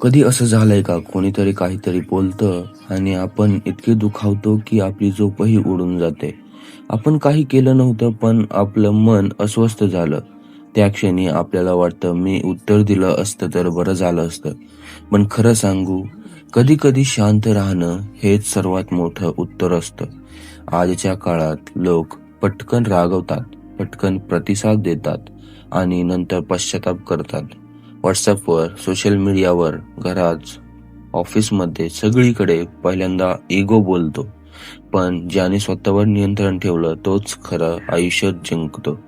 कधी असं झालंय का कोणीतरी काहीतरी बोलतं आणि आपण इतके दुखावतो की आपली झोपही उडून जाते? आपण काही केलं नव्हतं पण आपलं मन अस्वस्थ झालं. त्या क्षणी आपल्याला वाटतं मी उत्तर दिलं असतं तर बरं झालं असतं. पण खरं सांगू कधी कधी शांत राहणं हेच सर्वात मोठं उत्तर असतं. आजच्या काळात लोक पटकन रागवतात पटकन प्रतिसाद देतात आणि नंतर पश्चाताप करतात. व्हॉट्सअपवर सोशल मीडियावर घरात ऑफिसमध्ये सगळीकडे पहिल्यांदा इगो बोलतो. पण ज्याने स्वतःवर नियंत्रण ठेवलं तोच खरं आयुष्य जिंकतो.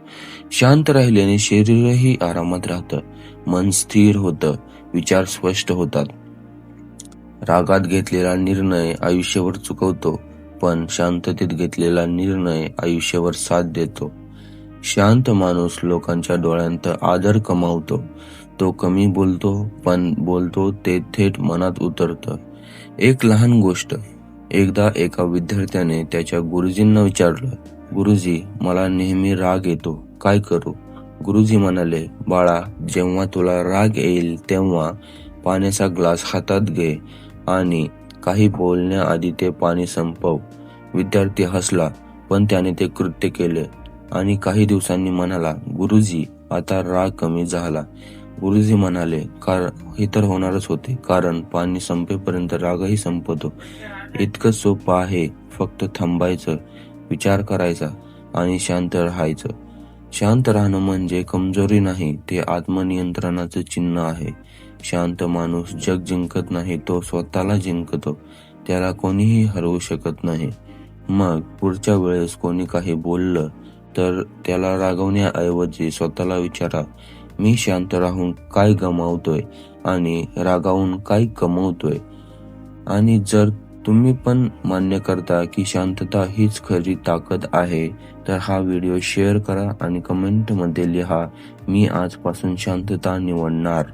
शांत राहिल्याने शरीरही आरामात राहतं. मन स्थिर होतं. विचार स्पष्ट होतात. रागात घेतलेला निर्णय आयुष्यावर चुकवतो पण शांततेत घेतलेला निर्णय आयुष्यावर साथ देतो. शांत माणूस लोकांच्या डोळ्यांत आदर कमावतो. तो कमी बोलतो पण बोलतो ते थेट मनात उतरतं. एक लहान गोष्ट. एकदा एका विद्यार्थ्याने त्याच्या गुरुजींना विचारलं गुरुजी मला नेहमी राग येतो. काय करू? गुरुजी म्हणाले बाळा जेव्हा तुला राग येईल तेव्हा पाण्याचा ग्लास हातात घे आणि काही बोलण्याआधी ते पाणी संपव. विद्यार्थी हसला पण त्याने ते कृत्य केले. आणि काही दिवसांनी म्हणाला गुरुजी आता राग कमी झाला. गुरुजी म्हणाले कार हे तर होणारच होते कारण पाणी संपेपर्यंत रागही संपतो. इतकं सोपं आहे फक्त थांबायचं विचार करायचा आणि शांत राहायचं. शांत राहणं म्हणजे कमजोरी नाही ते आत्मनियंत्रणाचं चिन्ह आहे. शांत माणूस जग जिंकत नाही तो स्वतःला जिंकतो त्याला कोणीही हरवू शकत नाही. मग पुढच्या वेळेस कोणी काही बोललं तर त्याला रागवण्याऐवजी स्वतःला विचारा मी शांत राहून काय गमावतोय आणि रागावून काय कमवतोय आणि जर तुम्ही पण मान्य करता की शांतता हीच खरी ताकद आहे तर हा व्हिडिओ शेअर करा आणि कमेंटमध्ये लिहा मी आजपासून शांतता निवडणार.